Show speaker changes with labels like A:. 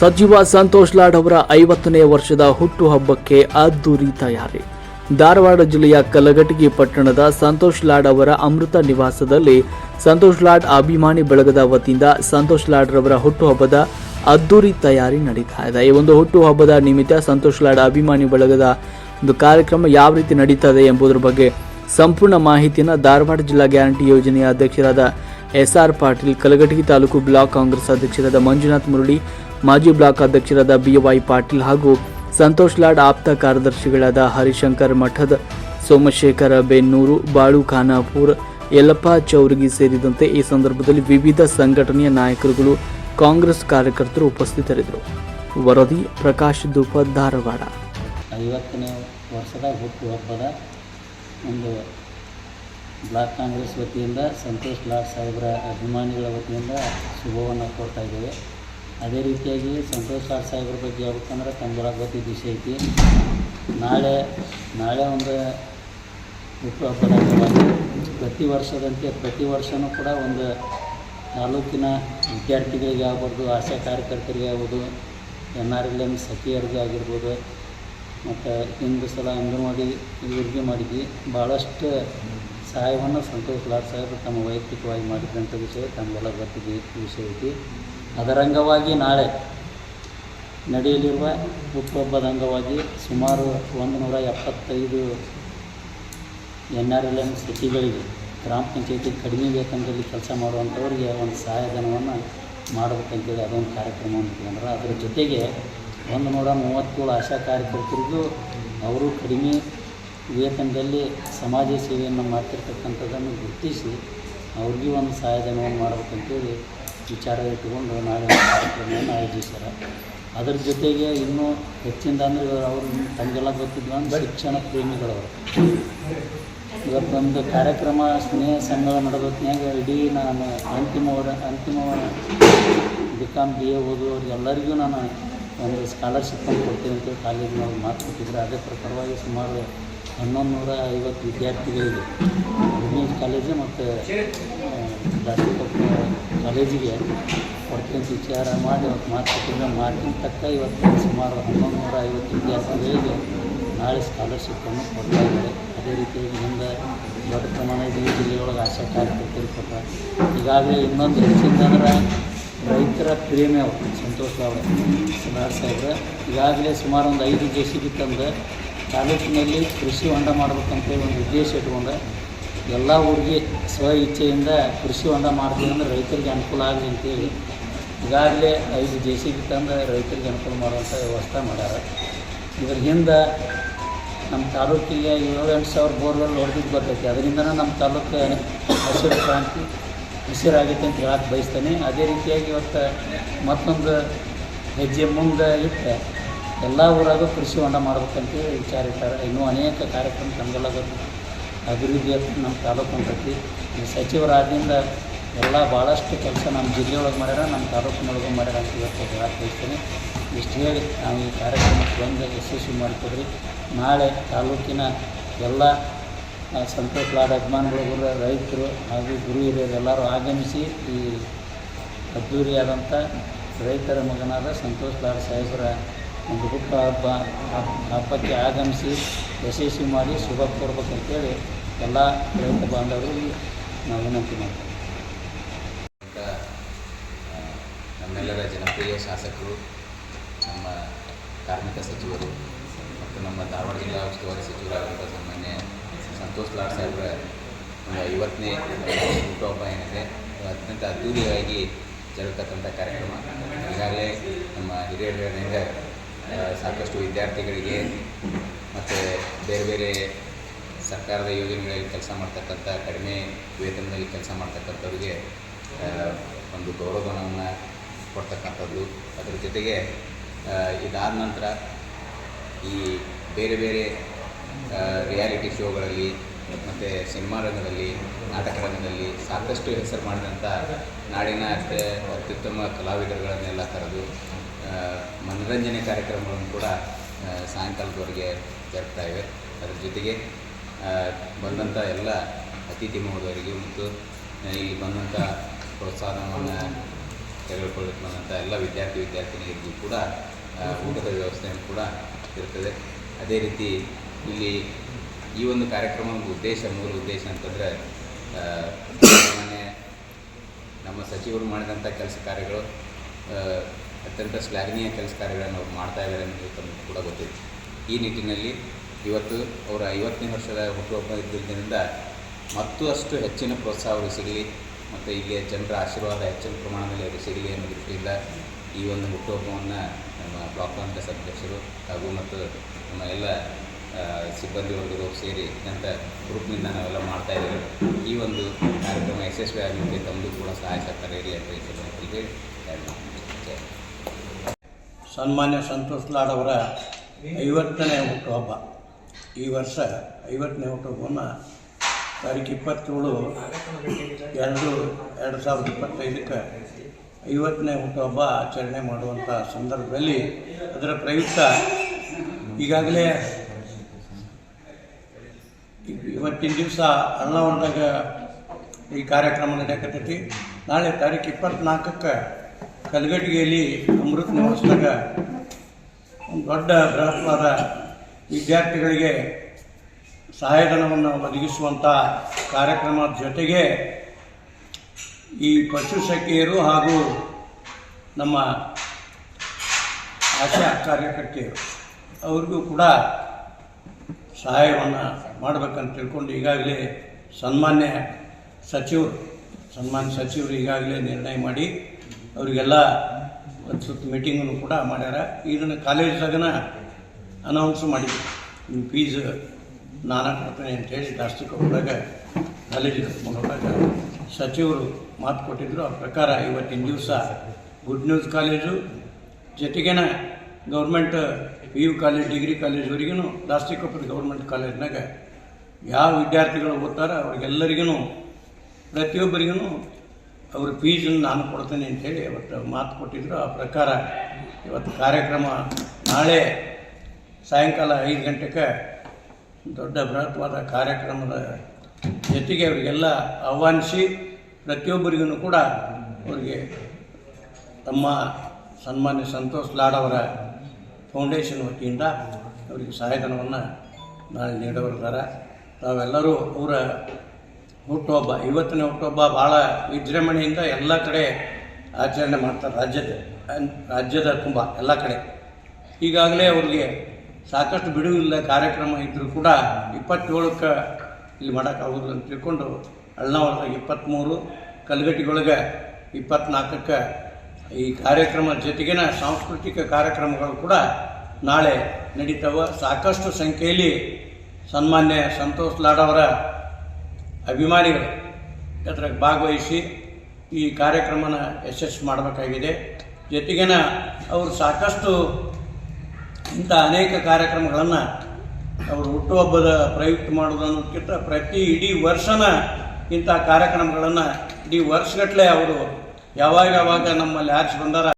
A: ಸಚಿವ ಸಂತೋಷ್ ಲಾಡ್ ಅವರ ಐವತ್ತನೇ ವರ್ಷದ ಹುಟ್ಟುಹಬ್ಬಕ್ಕೆ ಅದ್ದೂರಿ ತಯಾರಿ. ಧಾರವಾಡ ಜಿಲ್ಲೆಯ ಕಲಘಟಗಿ ಪಟ್ಟಣದ ಸಂತೋಷ್ ಲಾಡ್ ಅವರ ಅಮೃತ ನಿವಾಸದಲ್ಲಿ ಸಂತೋಷ್ ಲಾಡ್ ಅಭಿಮಾನಿ ಬಳಗದ ವತಿಯಿಂದ ಸಂತೋಷ್ ಲಾಡ್ ರವರ ಹುಟ್ಟುಹಬ್ಬದ ಅದ್ದೂರಿ ತಯಾರಿ ನಡೀತಾ ಇದೆ. ಈ ಒಂದು ಹುಟ್ಟುಹಬ್ಬದ ನಿಮಿತ್ತ ಸಂತೋಷ್ ಲಾಡ್ ಅಭಿಮಾನಿ ಬಳಗದ ಒಂದು ಕಾರ್ಯಕ್ರಮ ಯಾವ ರೀತಿ ನಡೀತಾ ಇದೆ ಎಂಬುದರ ಬಗ್ಗೆ ಸಂಪೂರ್ಣ ಮಾಹಿತಿಯನ್ನು ಧಾರವಾಡ ಜಿಲ್ಲಾ ಗ್ಯಾರಂಟಿ ಯೋಜನೆಯ ಅಧ್ಯಕ್ಷರಾದ S R Patil, Kalghatgi taluk block Congress ಅಧ್ಯಕ್ಷರಾದ ಮಂಜುನಾಥ್ ಮುರಳಿ ಮಾಜಿ ಬ್ಲಾಕ್ ಅಧ್ಯಕ್ಷರಾದ ಬಿವೈ ಪಾಟೀಲ್ ಹಾಗೂ ಸಂತೋಷ್ ಲಾಡ್ ಆಪ್ತ ಕಾರ್ಯದರ್ಶಿಗಳಾದ ಹರಿಶಂಕರ್ ಮಠದ ಸೋಮಶೇಖರ ಬೆನ್ನೂರು, ಬಾಳು ಖಾನಾಪುರ್, ಯಲ್ಲಪ್ಪ ಚೌರಗಿ ಸೇರಿದಂತೆ ಈ ಸಂದರ್ಭದಲ್ಲಿ ವಿವಿಧ ಸಂಘಟನೆಯ ನಾಯಕರುಗಳು, ಕಾಂಗ್ರೆಸ್ ಕಾರ್ಯಕರ್ತರು ಉಪಸ್ಥಿತರಿದ್ದರು. ವರದಿ ಪ್ರಕಾಶ್ ದೂಪ ಧಾರವಾಡ.
B: ಐವತ್ತನೇ ವರ್ಷದ ಹುಟ್ಟುಹಬ್ಬದ ಒಂದು ಬ್ಲಾಕ್ ಕಾಂಗ್ರೆಸ್ ವತಿಯಿಂದ ಸಂತೋಷ್ ಲಾಡ್ ಸಾಹೇಬರ ಅಭಿಮಾನಿಗಳ ವತಿಯಿಂದ ಶುಭವನ್ನು ಕೊಡ್ತಾ ಇದ್ದೇವೆ. ಅದೇ ರೀತಿಯಾಗಿ ಸಂತೋಷ್ ಸಾರ್ ಸಾಹೇಬ್ರ ಬಗ್ಗೆ ಹೇಳ್ಬೇಕಂದ್ರೆ ತಮ್ಗೆಲ್ಲ ಗೊತ್ತಿದ್ದ ಐತಿ. ನಾಳೆ ನಾಳೆ ಒಂದು ಹುಟ್ಟುಹಬ್ಬದ ಅಂಗವಾಗಿ ಪ್ರತಿ ವರ್ಷದಂತೆ ಪ್ರತಿ ವರ್ಷವೂ ಕೂಡ ಒಂದು ತಾಲೂಕಿನ ವಿದ್ಯಾರ್ಥಿಗಳಿಗೆ ಆಗ್ಬೋದು ಆಶಾ ಕಾರ್ಯಕರ್ತರಿಗೆ ಆಗ್ಬೋದು ಎನ್ ಆರ್ ಎಲ್ ಎಂ ಸಖಿಯರಿಗೆ ಆಗಿರ್ಬೋದು, ಮತ್ತು ಹಿಂದು ಸಲ ಅಂಗನವಾಡಿ ಇವ್ರಿಗೆ ಮಾಡಿದ್ವಿ. ಭಾಳಷ್ಟು ಸಹಾಯವನ್ನು ಸಂತೋಷ್ ಲಾಡ್ ಸಾಹೇಬ್ ತಮ್ಮ ವೈಯಕ್ತಿಕವಾಗಿ ಮಾಡಿದಂಥ ವಿಷಯ ತಮಗೆಲ್ಲ ಗೊತ್ತಿದೆ ವಿಷಯ ಐತಿ. ಅದರ ಅಂಗವಾಗಿ ನಾಳೆ ನಡೆಯಲಿರುವ ಹುಟ್ಟುಹಬ್ಬದ ಅಂಗವಾಗಿ ಸುಮಾರು ಒಂದು ನೂರ ಎಪ್ಪತ್ತೈದು ಎನ್ ಆರ್ ಎಲ್ ಎಂ ಸಿಟಿಗಳಿಗೆ ಗ್ರಾಮ ಪಂಚಾಯತಿ ಕಡಿಮೆ ವೇತನದಲ್ಲಿ ಕೆಲಸ ಮಾಡುವಂಥವ್ರಿಗೆ ಒಂದು ಸಹಾಯಧನವನ್ನು ಮಾಡಬೇಕಂತೇಳಿ ಅದೊಂದು ಕಾರ್ಯಕ್ರಮ ಅಂತಂದ್ರೆ ಅದರ ಜೊತೆಗೆ ಒಂದು ನೂರ ಮೂವತ್ತೇಳು ಆಶಾ ಕಾರ್ಯಕರ್ತರಿಗೂ ಅವರು ಕಡಿಮೆ ವೇತನದಲ್ಲಿ ಸಮಾಜ ಸೇವೆಯನ್ನು ಮಾಡ್ತಿರ್ತಕ್ಕಂಥದ್ದನ್ನು ಗುರುತಿಸಿ ಅವ್ರಿಗೂ ಒಂದು ಸಹಾಯಧನವನ್ನು ಮಾಡ್ಬೇಕಂತೇಳಿ ವಿಚಾರ ಇಟ್ಟುಕೊಂಡು ನಾಳೆ ಒಂದು ಕಾರ್ಯಕ್ರಮವನ್ನು ಆಯೋಜಿಸ್ತಾರೆ. ಅದರ ಜೊತೆಗೆ ಇನ್ನೂ ಹೆಚ್ಚಿಂದ ಅಂದರೆ ಅವರು ತಮಗೆಲ್ಲ ಗೊತ್ತಿದ್ವ ಪ್ರೇಮಿಗಳು ಶಿಕ್ಷಣ ಪ್ರೇಮಿಗಳವರು. ಇವತ್ತೊಂದು ಕಾರ್ಯಕ್ರಮ ಸ್ನೇಹ ಸಂಘ ನಡೆದೊತ್ತಿನಾಗ ಇಡೀ ನಾನು ಅಂತಿಮ ಅಂತಿಮ ಬಿ ಕಾಮ್ ಬಿ ಎ ಓದುವವರಿಗೆಲ್ಲರಿಗೂ ನಾನು ಒಂದು ಅಂತ ಕೊಡ್ತೀನಿ ಅಂತೇಳಿ ಕಾಲೇಜಿನವ್ರು ಮಾತು ಕೊಟ್ಟಿದ್ರು. ಅದೇ ಪ್ರಕಾರವಾಗಿ ಸುಮಾರು ಹನ್ನೊಂದು ನೂರ ಐವತ್ತು ವಿದ್ಯಾರ್ಥಿಗಳಿಗೆ ಕಾಲೇಜು ಮತ್ತು ದಾಸರಿಕೊಪ್ಪ ಕಾಲೇಜಿಗೆ ವರ್ಕಿಂಗ್ ವಿಚಾರ ಮಾಡಿ ಅವತ್ತು ಮಾತು ಕೊಟ್ಟಿದ್ರೆ ಮಾತಿನ ತಕ್ಕ ಇವತ್ತು ಸುಮಾರು ಹನ್ನೊಂದು ನೂರ ಐವತ್ತು ವಿದ್ಯಾರ್ಥಿಗಳಿಗೆ ನಾಳೆ ಸ್ಕಾಲರ್ಶಿಪ್ಪನ್ನು ಕೊಡ್ತಾ ಇದ್ದಾರೆ. ಅದೇ ರೀತಿಯಾಗಿ ಹಿಂದೆ ದೊಡ್ಡ ಪ್ರಮಾಣದಲ್ಲಿ ಜಿಲ್ಲೆಯೊಳಗೆ ಆಶಾ ಕಾರ್ಯಕರ್ತರು ಕೊಟ್ಟರೆ ಈಗಾಗಲೇ ಇನ್ನೊಂದು ಹೆಚ್ಚಿಂದಂದ್ರೆ ರೈತರ ಪ್ರೇಮಿ ಅವರು, ಸಂತೋಷ್ ಅವರು. ಸುಧಾರ್ ಈಗಾಗಲೇ ಸುಮಾರು ಒಂದು ಐದು ಜೆ ಸಿ ಬಿ ತಂದು ತಾಲೂಕಿನಲ್ಲಿ ಕೃಷಿ ಹೊಂಡ ಮಾಡ್ಬೇಕಂತೇಳಿ ಒಂದು ಉದ್ದೇಶ ಇಟ್ಕೊಂಡು ಎಲ್ಲ ಊರಿಗೆ ಸ್ವ ಇಚ್ಛೆಯಿಂದ ಕೃಷಿ ಹೊಂಡ ಮಾಡ್ತೀವಿ ಅಂದ್ರೆ ರೈತರಿಗೆ ಅನುಕೂಲ ಆಗಲಿ ಅಂತೇಳಿ ಈಗಾಗಲೇ ಐದು ಜೆ ಸಿ ಬಿ ತಂದು ರೈತರಿಗೆ ಅನುಕೂಲ ಮಾಡುವಂಥ ವ್ಯವಸ್ಥೆ ಮಾಡ್ಯಾರ. ಇದ್ರ ಹಿಂದೆ ನಮ್ಮ ತಾಲೂಕಿಗೆ ಏಳು ಎಂಟು ಸಾವಿರ ಬೋರ್ವೆಲ್ ಹೊಡೆದಿದ್ದು ಬರ್ತೈತಿ ಅದರಿಂದನೇ ನಮ್ಮ ತಾಲೂಕು ಹಸಿರು ಕ್ರಾಂತಿ ಹಸಿರಾಗೈತೆ ಅಂತ ಹೇಳಕ್ಕೆ ಬಯಸ್ತೇನೆ. ಅದೇ ರೀತಿಯಾಗಿ ಇವತ್ತು ಮತ್ತೊಂದು ಹೆಜ್ಜೆ ಮುಂದೆ ಇಟ್ಟು ಎಲ್ಲ ಊರಾಗೂ ಕೃಷಿ ಹೊಂಡ ಮಾಡ್ಬೇಕಂತೇಳಿ ವಿಚಾರ ಇಟ್ಟಾರೆ ಇನ್ನೂ ಅನೇಕ ಕಾರ್ಯಕ್ರಮ ಗೊತ್ತು. ಅಭಿವೃದ್ಧಿ ಅಂತ ನಮ್ಮ ತಾಲೂಕು ಅಂತೈತಿ ಈ ಸಚಿವರಾದಿಂದ ಎಲ್ಲ ಭಾಳಷ್ಟು ಕೆಲಸ ನಮ್ಮ ಜಿಲ್ಲೆಯೊಳಗೆ ಮಾಡ್ಯಾರ ನಮ್ಮ ತಾಲೂಕಿನೊಳಗೆ ಮಾಡ್ಯಾರ ಅಂತ ಇವತ್ತು ಹೇಳ್ತೀನಿ ಇಷ್ಟು ಹೇಳಿ ನಾವು ಈ ಕಾರ್ಯಕ್ರಮಕ್ಕೆ ಬಂದು ಯಶಸ್ವಿ ಮಾಡಿಕೊಡ್ರಿ. ನಾಳೆ ತಾಲೂಕಿನ ಎಲ್ಲ ಆ, ಸಂತೋಷ್ ಲಾಡ್ ಅಭಿಮಾನಿಗಳು ರೈತರು ಹಾಗೂ ಗುರು ಹಿರಿಯರು ಎಲ್ಲರೂ ಆಗಮಿಸಿ ಈ ಅದ್ದೂರಿಯಾದಂಥ ರೈತರ ಮಗನಾದ ಸಂತೋಷ್ ಲಾಡ್ ಸಾಹೇಬರ ಹುಟ್ಟು ಹಬ್ಬ ಹಬ್- ಹಬ್ಬಕ್ಕೆ ಆಗಮಿಸಿ ಯಶಸ್ವಿ ಮಾಡಿ ಶುಭ ಕೋರ್ಬೇಕಂತೇಳಿ ಎಲ್ಲ ರೈತ ಬಾಂಧವರಿಗೆ ನಾವು ವಿನಂತಿ ಮಾಡ್ತೇವೆ.
C: ನಮ್ಮೆಲ್ಲರ ಜನಪ್ರಿಯ ಶಾಸಕರು ನಮ್ಮ ಕಾರ್ಮಿಕ ಸಚಿವರು ಮತ್ತು ನಮ್ಮ ಧಾರವಾಡ ಜಿಲ್ಲಾ ಉಸ್ತುವಾರಿ ಸಚಿವರಾದಂಥ ಸಾಮಾನ್ಯ ಸಂತೋಷ್ ಲಾಡ್ ಸಾಹೇಬ್ರ ಒಂದು ಐವತ್ತನೇ ಹುಟ್ಟುಹಬ್ಬ ಏನಿದೆ ಅತ್ಯಂತ ಅದ್ಧೂರಿಯಾಗಿ ಜರುಗತಕ್ಕಂಥ ಕಾರ್ಯಕ್ರಮ. ಈಗಾಗಲೇ ನಮ್ಮ ಹಿರಿಯರಿಂದ ಆ, ಸಾಕಷ್ಟು ವಿದ್ಯಾರ್ಥಿಗಳಿಗೆ ಮತ್ತು ಬೇರೆ ಬೇರೆ ಸರ್ಕಾರದ ಯೋಜನೆಗಳಲ್ಲಿ ಕೆಲಸ ಮಾಡ್ತಕ್ಕಂಥ, ಕಡಿಮೆ ವೇತನದಲ್ಲಿ ಕೆಲಸ ಮಾಡ್ತಕ್ಕಂಥವ್ರಿಗೆ ಒಂದು ಗೌರವಧನವನ್ನು ಕೊಡ್ತಕ್ಕಂಥದ್ದು. ಅದರ ಜೊತೆಗೆ ಇದಾದ ನಂತರ ಈ ಬೇರೆ ಬೇರೆ ರಿಯಾಲಿಟಿ ಶೋಗಳಲ್ಲಿ ಮತ್ತು ಸಿನಿಮಾ ರಂಗದಲ್ಲಿ, ನಾಟಕ ರಂಗದಲ್ಲಿ ಸಾಕಷ್ಟು ಹೆಸರು ಮಾಡಿದಂಥ ನಾಡಿನ ಅತ್ಯ ಅತ್ಯುತ್ತಮ ಕಲಾವಿದರುಗಳನ್ನೆಲ್ಲ ಕರೆದು ಮನರಂಜನೆ ಕಾರ್ಯಕ್ರಮಗಳನ್ನು ಕೂಡ ಸಾಯಂಕಾಲದವರೆಗೆ ಜರುಗ್ತಾ ಇವೆ. ಅದರ ಜೊತೆಗೆ ಬಂದಂಥ ಎಲ್ಲ ಅತಿಥಿ ಮಹೋದಯರಿಗೂ ಮತ್ತು ಇಲ್ಲಿ ಬಂದಂಥ ಪ್ರೋತ್ಸಾಹವನ್ನು ತೆಗೆದುಕೊಳ್ಳಕ್ಕೆ ಬಂದಂಥ ಎಲ್ಲ ವಿದ್ಯಾರ್ಥಿ ವಿದ್ಯಾರ್ಥಿನಿಯರಿಗೂ ಕೂಡ ಊಟದ ವ್ಯವಸ್ಥೆಯನ್ನು ಕೂಡ ಇರ್ತದೆ ಅದೇ ರೀತಿ ಇಲ್ಲಿ ಈ ಒಂದು ಕಾರ್ಯಕ್ರಮದ ಉದ್ದೇಶ, ಮೂಲ ಉದ್ದೇಶ ಅಂತಂದರೆ ನಮ್ಮ ಸಚಿವರು ಮಾಡಿದಂಥ ಕೆಲಸ ಕಾರ್ಯಗಳು ಅತ್ಯಂತ ಶ್ಲಾಘನೀಯ ಕೆಲಸ ಕಾರ್ಯಗಳನ್ನು ಅವ್ರು ಮಾಡ್ತಾ ಇದ್ದಾರೆ ಅನ್ನೋದು ತಮಗೆ ಕೂಡ ಗೊತ್ತಿದೆ. ಈ ನಿಟ್ಟಿನಲ್ಲಿ ಇವತ್ತು ಅವರ ಐವತ್ತನೇ ವರ್ಷದ ಹುಟ್ಟುಹಬ್ಬ ಇದ್ದಿದ್ದರಿಂದ ಮತ್ತು ಅಷ್ಟು ಹೆಚ್ಚಿನ ಪ್ರೋತ್ಸಾಹ ಅವರಿಗೆ ಸಿಗಲಿ ಮತ್ತು ಇಲ್ಲಿಯ ಜನರ ಆಶೀರ್ವಾದ ಹೆಚ್ಚಿನ ಪ್ರಮಾಣದಲ್ಲಿ ಅವರಿಗೆ ಸಿಗಲಿ ಅನ್ನೋ ದೃಷ್ಟಿಯಿಂದ ಈ ಒಂದು ಹುಟ್ಟುಹಬ್ಬವನ್ನು ನಮ್ಮ ಬ್ಲಾಕ್ ಕಾಂಗ್ರೆಸ್ ಅಧ್ಯಕ್ಷರು ಹಾಗೂ ಮತ್ತು ನಮ್ಮ ಎಲ್ಲ ಆ, ಸಿಬ್ಬಂದಿ ವರ್ಗದವರು ಸೇರಿ ಅಂತ ಗ್ರೂಪ್ನಿಂದ ನಾವೆಲ್ಲ ಮಾಡ್ತಾ ಇದ್ದೇವೆ. ಈ ಒಂದು ಕಾರ್ಯಕ್ರಮ ಯಶಸ್ವಿ ಆಗಲಿಕ್ಕೆ ತಮ್ಮದು ಕೂಡ ಸಹಾಯ ಸಹಕಾರ ಇರಲಿ ಅಂತ ಹೇಳಿ.
D: ಸನ್ಮಾನ್ಯ ಸಂತೋಷ್ ಲಾಡ್ ಅವರ ಐವತ್ತನೇ ಹುಟ್ಟುಹಬ್ಬ ಈ ವರ್ಷ ಐವತ್ತನೇ ಹುಟ್ಟುಹಬ್ಬವನ್ನು ತಾರೀಕು ಇಪ್ಪತ್ತೇಳು ಎರಡು ಎರಡು ಸಾವಿರದ ಇಪ್ಪತ್ತೈದಕ್ಕೆ ಐವತ್ತನೇ ಹುಟ್ಟುಹಬ್ಬ ಆಚರಣೆ ಮಾಡುವಂಥ ಸಂದರ್ಭದಲ್ಲಿ ಅದರ ಪ್ರಯುಕ್ತ ಈಗಾಗಲೇ ಇವತ್ತಿನ ದಿವಸ ಅಣ್ಣವರದಾಗ ಈ ಕಾರ್ಯಕ್ರಮ ನಡೆಯಕತ್ತೈತಿ. ನಾಳೆ ತಾರೀಕು ಇಪ್ಪತ್ತ್ನಾಲ್ಕಕ್ಕೆ ಕಲಗಟ್ಟಿಗೆಯಲ್ಲಿ ಅಮೃತ ನಿವಾಸದಾಗ ಒಂದು ದೊಡ್ಡ ಬೃಹತ್ವಾದ ವಿದ್ಯಾರ್ಥಿಗಳಿಗೆ ಸಹಾಯಧನವನ್ನು ಒದಗಿಸುವಂಥ ಕಾರ್ಯಕ್ರಮದ ಜೊತೆಗೆ ಈ ಪಶು ಸಖಿಯರು ಹಾಗೂ ನಮ್ಮ ಆಶಾ ಕಾರ್ಯಕರ್ತೆಯರು ಅವ್ರಿಗೂ ಕೂಡ ಸಹಾಯವನ್ನು ಮಾಡಬೇಕಂತ ತಿಳ್ಕೊಂಡು ಈಗಾಗಲೇ ಸನ್ಮಾನ್ಯ ಸಚಿವರು ಸನ್ಮಾನ್ಯ ಸಚಿವರು ಈಗಾಗಲೇ ನಿರ್ಣಯ ಮಾಡಿ ಅವರಿಗೆಲ್ಲ ಒಂದು ಸುತ್ತ ಮೀಟಿಂಗನ್ನು ಕೂಡ ಮಾಡ್ಯಾರ. ಇದನ್ನು ಕಾಲೇಜ್ದಾಗನ ಅನೌನ್ಸ್ ಮಾಡಿದ್ರು. ನಿಮ್ಮ ಫೀಸ್ ನಾನಾ ಕೊಡ್ತೇನೆ ಅಂತೇಳಿ ಜಾಸ್ತಿ ಕೊಟ್ಟಾಗ ಕಾಲೇಜಿಗೆ ಕರ್ಕೊಂಡೋದಾಗ ಸಚಿವರು ಮಾತು ಕೊಟ್ಟಿದ್ದರು ಆ ಪ್ರಕಾರ ಇವತ್ತಿನ ದಿವಸ good news college ಜೊತೆಗೇನ government P U college degree ಕಾಲೇಜ್ವರೆಗೂ ದಾಸ್ತಿಕೊಪ್ಪದ ಗೌರ್ಮೆಂಟ್ ಕಾಲೇಜ್ನಾಗ ಯಾವ ವಿದ್ಯಾರ್ಥಿಗಳು ಓದ್ತಾರೋ ಅವ್ರಿಗೆಲ್ಲರಿಗೂ ಪ್ರತಿಯೊಬ್ಬರಿಗೂ ಅವ್ರ ಫೀಸನ್ನು ನಾನು ಕೊಡ್ತೇನೆ ಅಂತೇಳಿ ಅವತ್ತು ಮಾತು ಕೊಟ್ಟಿದ್ದರು ಆ ಪ್ರಕಾರ ಇವತ್ತು ಕಾರ್ಯಕ್ರಮ ನಾಳೆ ಸಾಯಂಕಾಲ ಐದು ಗಂಟೆಗೆ ದೊಡ್ಡ ಬೃಹತ್ವಾದ ಕಾರ್ಯಕ್ರಮದ ಜೊತೆಗೆ ಅವರಿಗೆಲ್ಲ ಆಹ್ವಾನಿಸಿ ಪ್ರತಿಯೊಬ್ಬರಿಗೂ ಕೂಡ ಅವರಿಗೆ ತಮ್ಮ ಸನ್ಮಾನ್ಯ ಸಂತೋಷ್ ಲಾಡ್ ಅವರ ಫೌಂಡೇಶನ್ ವತಿಯಿಂದ ಅವರಿಗೆ ಸಹಾಯಧನವನ್ನು ನಾಳೆ ನೀಡೋರಿದ್ದಾರೆ ತಾವೆಲ್ಲರೂ ಅವರ ಹುಟ್ಟುಹಬ್ಬ ಇವತ್ತಿನ ಹುಟ್ಟುಹಬ್ಬ ಭಾಳ ವಿಜೃಂಭಣೆಯಿಂದ ಎಲ್ಲ ಕಡೆ ಆಚರಣೆ ಮಾಡ್ತಾರೆ ರಾಜ್ಯದ ರಾಜ್ಯದ ತುಂಬ ಎಲ್ಲ ಕಡೆ. ಈಗಾಗಲೇ ಅವ್ರಿಗೆ ಸಾಕಷ್ಟು ಬಿಡುವಿಲ್ಲ ಕಾರ್ಯಕ್ರಮ ಇದ್ದರೂ ಕೂಡ ಇಪ್ಪತ್ತೇಳಕ್ಕೆ ಇಲ್ಲಿ ಮಾಡೋಕ್ಕಾಗೋದು ಅಂತ ತಿಳ್ಕೊಂಡು ಅಳ್ನಾವರದಾಗ ಇಪ್ಪತ್ತ್ಮೂರು ಕಲ್ಗಟ್ಟಿಗೊಳಗೆ ಇಪ್ಪತ್ತ್ನಾಲ್ಕಕ್ಕೆ ಈ ಕಾರ್ಯಕ್ರಮ ಜೊತೆಗಿನ ಸಾಂಸ್ಕೃತಿಕ ಕಾರ್ಯಕ್ರಮಗಳು ಕೂಡ ನಾಳೆ ನಡೀತಾವೆ. ಸಾಕಷ್ಟು ಸಂಖ್ಯೆಯಲ್ಲಿ ಸನ್ಮಾನ್ಯ ಸಂತೋಷ್ ಲಾಡ್ ಅವರ ಅಭಿಮಾನಿಗಳು ಅದ್ರಾಗ ಭಾಗವಹಿಸಿ ಈ ಕಾರ್ಯಕ್ರಮನ ಯಶಸ್ವಿ ಮಾಡಬೇಕಾಗಿದೆ. ಜೊತೆಗಿನ ಅವರು ಸಾಕಷ್ಟು ಇಂಥ ಅನೇಕ ಕಾರ್ಯಕ್ರಮಗಳನ್ನು ಅವರು ಹುಟ್ಟುಹಬ್ಬದ ಪ್ರಯುಕ್ತ ಮಾಡೋದು ಅನ್ನೋದಕ್ಕಿಂತ ಪ್ರತಿ ಇಡೀ ವರ್ಷನ ಇಂಥ ಕಾರ್ಯಕ್ರಮಗಳನ್ನು ಇಡೀ ವರ್ಷಗಟ್ಟಲೆ ಅವರು ಯಾವಾಗ ಯಾವಾಗ ನಮ್ಮಲ್ಲಿ ಆರಿಸಿ ಬಂದಾರ